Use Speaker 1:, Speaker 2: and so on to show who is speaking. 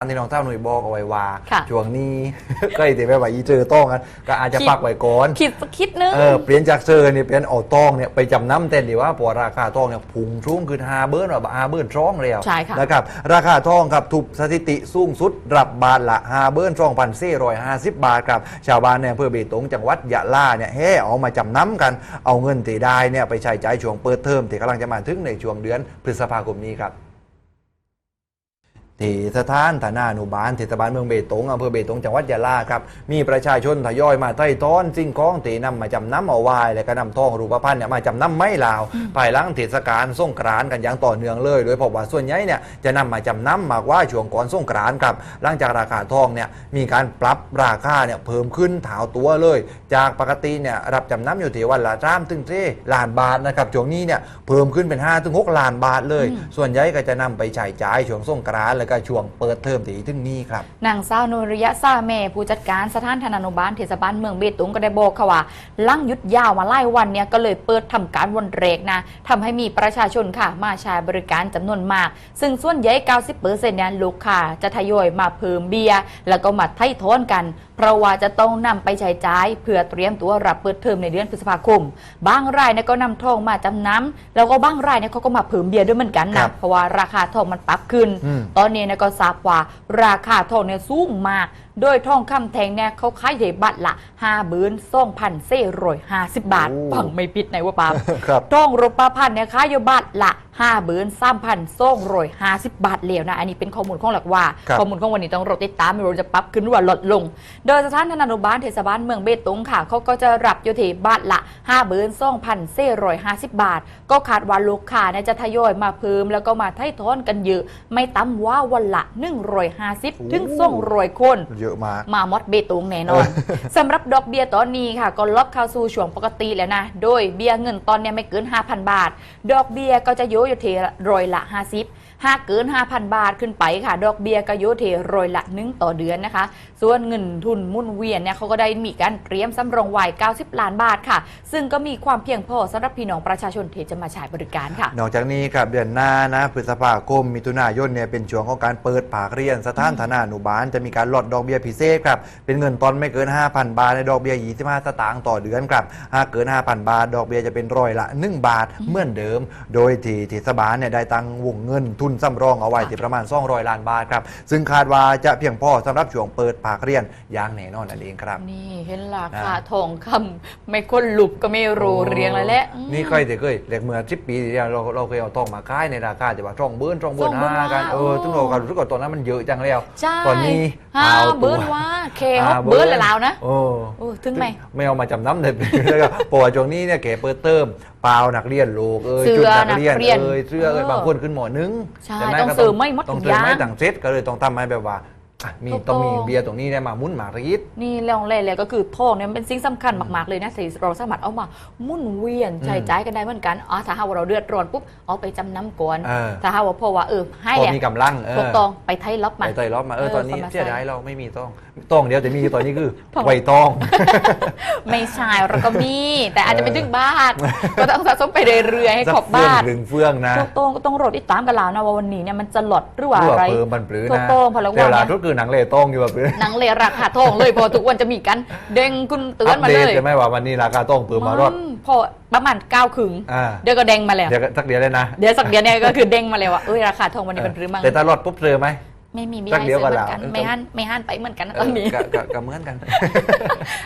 Speaker 1: อันที่น้องเต้าหนุ่ยบอกเอาไว้ว่า
Speaker 2: ค่ะ
Speaker 1: ช่วงนี้ ก็ไอ้ที่แบบว่าอีเจอต้องกันก็อาจจะ
Speaker 2: คิด
Speaker 1: ปักไว้ก่อน
Speaker 2: คิดสักคิดนึง
Speaker 1: เออเปลี่ยนจากเจอเนี่ยเปลี่ยนเอาต้องเนี่ยไปจำน้ำเต้นดีว่าเพราะว่าราคาทองเนี่ยพุ่งชุ่งคือฮาเบิร์นแบบฮาเบิร์นช่องแล้ว
Speaker 2: ใช่ค่ะ
Speaker 1: นะครับราคาทองครับถูกสถิติสูงสุดรับบาทละฮาเบิร์นช่องพันสี่ร้อยห้าสิบบาทครับชาวบ้านในอำเภอเบตงจังหวัดยะลาเนี่ยเฮ้เอามาจำน้ำกันเอาเงินที่ได้เนี่ยไปใช้จ่ายช่วงเปิดเทอมที่กำลังจะมาถึงในช่วงเดือนพฤษภาคมนี้ครับ ที่สถานฐานานุบาลเทศบาลเมืองเบตงอำเภอเบตงจังหวัดยะลาครับมีประชาชนทยอยมาใต้ต้อนสิ่งของตีนำมาจำนำเอาไว้และก็นำทองรูปพรรณเนี่ยมาจำนำไม่ลาว ภายหลังเทศกาลสงกรานต์กันอย่างต่อเนื่องเลย โดยพบว่าส่วนใหญ่เนี่ยจะนำมาจำนำมากกว่าช่วงก่อนสงกรานต์ครับหลังจากราคาทองเนี่ยมีการปรับราคาเนี่ยเพิ่มขึ้นถาวตัวเลย จากปกติเนี่ยรับจำนำอยู่ที่วันละสามถึงสี่ล้านบาทนะครับช่วงนี้เนี่ยเพิ่มขึ้นเป็น5ถึง6ล้านบาทเลย ส่วนใหญ่ก็จะนำไปใช้จ่ายช่วงสงกรานต์แล้วก็ช่วงเปิดเทอมที่ถึงนี้ครับ
Speaker 2: นางสาวนุริยะซาเมผู้จัดการสถานธนานุบาลเทศบาลเมืองเบตุงก็ได้บอกค่ะว่าลั่งยุดยาวมาไล่วันเนี่ยก็เลยเปิดทำการวันเรกนะทำให้มีประชาชนค่ะมาใช้บริการจำนวนมาก ซึ่งส่วนใหญ่90%เนี่ยลูกค้าจะทยอยมาเพิ่มเบียร์แล้วก็มาไถ่ทอนกัน เพราะว่าจะต้องนำไปใช้จ่ายเพื่อเตรียมตัวรับเปิดเทอมในเดือนพฤษภาคม บางรายเนี่ยก็นำทองมาจำนำแล้วก็บางรายเนี่ยเขาก็มาเพิ่มเบียร์ด้วยเหมือนกัน
Speaker 1: ครั
Speaker 2: นะ
Speaker 1: บ
Speaker 2: เพราะว่าราคาทองมันปรับขึ้น
Speaker 1: อืม
Speaker 2: ตอนนี้เนี่ยก็ทราบว่าราคาทองเนี่ยสูงมาก โดยทองคำแทงเนี่ยเขาขายอยู่บัตรละห้าบืนสองพันเซ่รอยห้าสิบบาท
Speaker 1: โอ้
Speaker 2: ฟังไม่ผิดไหนว่าปาล์ม
Speaker 1: ครับ
Speaker 2: ทองรูปพันธ์เนี่ยขายอยู่บัตรละห้าบืนสามพันสองรอยห้าสิบบาทเหลวนะ อันนี้เป็นข้อมูลของหลักว่า
Speaker 1: ครับ
Speaker 2: ข้อมูลของวันนี้ต้องรอติดตามไม่รู้จะปรับขึ้นหรือว่าลดลง โดยสถานธนานุบาลเทศบาลเมืองเบตงค่ะเขาก็จะรับอยู่ที่บาทละ5บืน2,450บาท ก็คาดว่าลูกค้าเนี่ยจะทยอยมาเพิ่มแล้วก็มาไถ่ทอนกันเยอะ ไม่ต่ำว่าวันละ150ถึง200คน
Speaker 1: เยอะมาก
Speaker 2: มามอดเบตงแน่นอนสำหรับดอกเบี้ยตอนนี้ค่ะ ก็ล็อกเข้าสู่ช่วงปกติแล้วนะ โดยเบี้ยเงินตอนเนี้ยไม่เกิน 5,000 บาท ดอกเบี้ยก็จะโยอยู่ที่ร้อยละ 50 หากเกิน 5,000 บาทขึ้นไปค่ะ ดอกเบี้ยก็โยที่ร้อยละหนึ่งต่อเดือนนะคะ ส่วนเงินทุนมุ่นเวียนเนี่ยเขาก็ได้มีการเตรียมสำรองไว้ 90 ล้านบาทค่ะ ซึ่งก็มีความเพียงพอสำหรับพี่น้องประชาชนที่จะมาใช้บริการค่ะ
Speaker 1: นอกจากนี้ครับเดือนหน้านะพฤษภาคมมิถุนายนเนี่ยเป็นช่วงของการเปิดภาคเรียนสถานฐานานุบาลจะมีการลดดอกเบี้ยพิเศษครับเป็นเงินตอนไม่เกิน 5,000 บาทในดอกเบี้ย25สตางค์ต่อเดือนครับหากเกิน 5,000 บาท ดอกเบี้ยจะเป็นร้อยละ 1 บาทเหมือนเดิม โดยที่เทศบาลเนี่ยได้ตั้งวงเงินทุนสำรองเอาไว้ที่ประมาณ200ล้านบาทครับ ซึ่งคาดว่าจะเพียงพอสำหรับช่วงเปิดภาคเรียนอย่างแน่นอนนั่นเองครับ
Speaker 2: นี่เห็นราคา
Speaker 1: อ่า
Speaker 2: ทองคำไม่คนหลุบก็ไม่รู้เรียงแล้วแหละอืม
Speaker 1: นี่เคยแต่เคยเด็กเมื่อสิบปีที่แล้วเราเราเคยเอาทองมาขายในราคาแต่ว่าทองเบิ้ลทองเบิ้ล
Speaker 2: ทองเบิ้ล
Speaker 1: ห้ากัน
Speaker 2: ว่า
Speaker 1: เออ
Speaker 2: โอ้
Speaker 1: ซึ่งเราก็รู้สึกว่าตอนนั้นมันเยอะจังแล้ว
Speaker 2: ใช่
Speaker 1: ตอนนี้
Speaker 2: ห้า
Speaker 1: เอาตัว
Speaker 2: เบิร์นว่าเคฮ
Speaker 1: อ่า
Speaker 2: กเบิร์นละลาวนะ
Speaker 1: โอ้
Speaker 2: โอ้ถึงไหม
Speaker 1: ไม่เอามาจำน้ำเลยแล้วก็ปว่าช่วงนี้เนี่ยแกเปิดเติมเปล่านักเรียนลูกเอ้ย
Speaker 2: เสื้
Speaker 1: ชุด
Speaker 2: อ
Speaker 1: นักเรียน
Speaker 2: นักเรียน
Speaker 1: เอ้ยเสื้อเอ้ย
Speaker 2: เออบา
Speaker 1: งคนขึ้นหมอนึง
Speaker 2: ใช่
Speaker 1: ไหม
Speaker 2: ต้อง
Speaker 1: ก็
Speaker 2: ซื้อไม่หมด
Speaker 1: ต้อง
Speaker 2: ทุก
Speaker 1: ซื้อไม่
Speaker 2: อย่าง
Speaker 1: ต่างเซตก็เลยต้องทำให้แบบว่า อะมี
Speaker 2: ถูก
Speaker 1: ต้องมี
Speaker 2: ต้อง
Speaker 1: เบียร์ตรงนี้เนี่ยมามุ้นหมารีด
Speaker 2: นี่เรื่องแรกเลยก็คือทองเนี่ยมันเป็นสิ่งสำคัญมาก ๆ เลยนะที่เราสามารถเอามาหมุ่นเวียน
Speaker 1: อืม
Speaker 2: ใช้จ่ายกันได้เหมือนกันอ๋อถ้าหากว่าเราเดือดร้อนปุ๊บเอาไปจำนำก่อน
Speaker 1: เออ
Speaker 2: ถ้าหากว่าพอว่าเออให้
Speaker 1: พอ
Speaker 2: อะ
Speaker 1: มีกำลังเอ
Speaker 2: ถู
Speaker 1: อ
Speaker 2: กต้องไปไทยล็อบมา
Speaker 1: ไปต่อยรอบมาเออ
Speaker 2: เออ
Speaker 1: ตอนนี้
Speaker 2: คนมา
Speaker 1: เสีย
Speaker 2: ใส่
Speaker 1: ดายเราไม่มีต้องต้องเดียวแต่มีอยู่ตอนนี้คือ
Speaker 2: ทอง
Speaker 1: ไวต้อง
Speaker 2: ไม่ใช่เราก็มี แต่อาจจะไม่ถึงบาทก็ต้องสะสมไปเรื่อยๆให้
Speaker 1: สัก
Speaker 2: ขอบ
Speaker 1: เฟื่อง
Speaker 2: บาท
Speaker 1: ถึงเฟื่องนะ
Speaker 2: ถูกต้องก็ต้องรอติดตามกันแล้วนะว่าวันนี้เนี่ยมันจะหลดหรือว่า
Speaker 1: รั่ว
Speaker 2: อะไร
Speaker 1: เปิมบันปรือ
Speaker 2: ถูก
Speaker 1: นะ
Speaker 2: ต้องเพราะเรา
Speaker 1: แต่เวลา
Speaker 2: ว่าเนี่ย
Speaker 1: ทุกคือหนังเลต้องอยู่แบบปรือ
Speaker 2: หนังเลยราคาทองเลยเพอทุกวันจะมีกันเด้งคุณเตือนมา
Speaker 1: อัป
Speaker 2: เล
Speaker 1: ดต
Speaker 2: ย
Speaker 1: ใช่ไหมว่าวันนี้ราคาต้องเปิมมารอด
Speaker 2: อืมพอประมาณเก้าขึง
Speaker 1: อ่า
Speaker 2: เดี๋ยวก็เด้งมาแล้ว
Speaker 1: เดี๋ยวสักเดียวเลยนะ
Speaker 2: เดี๋ยวสักเดียวเนี่ยก็คือเด้งมาเลยว่าเอ้ยราคาทองวันนี้มันหรือมั้ง
Speaker 1: แต่ถ้ารอดปุ๊บเจอไหม
Speaker 2: ไม่มีมี
Speaker 1: สัก
Speaker 2: ให้
Speaker 1: เดี๋ยว
Speaker 2: ซื้อเหมื
Speaker 1: ก็
Speaker 2: อนกัน
Speaker 1: ลา
Speaker 2: ไม่หันไม่หันไปเหมือนกันนะ
Speaker 1: เอ
Speaker 2: ตอ
Speaker 1: อน
Speaker 2: นี้
Speaker 1: ก็ก็ก็เหมือนกัน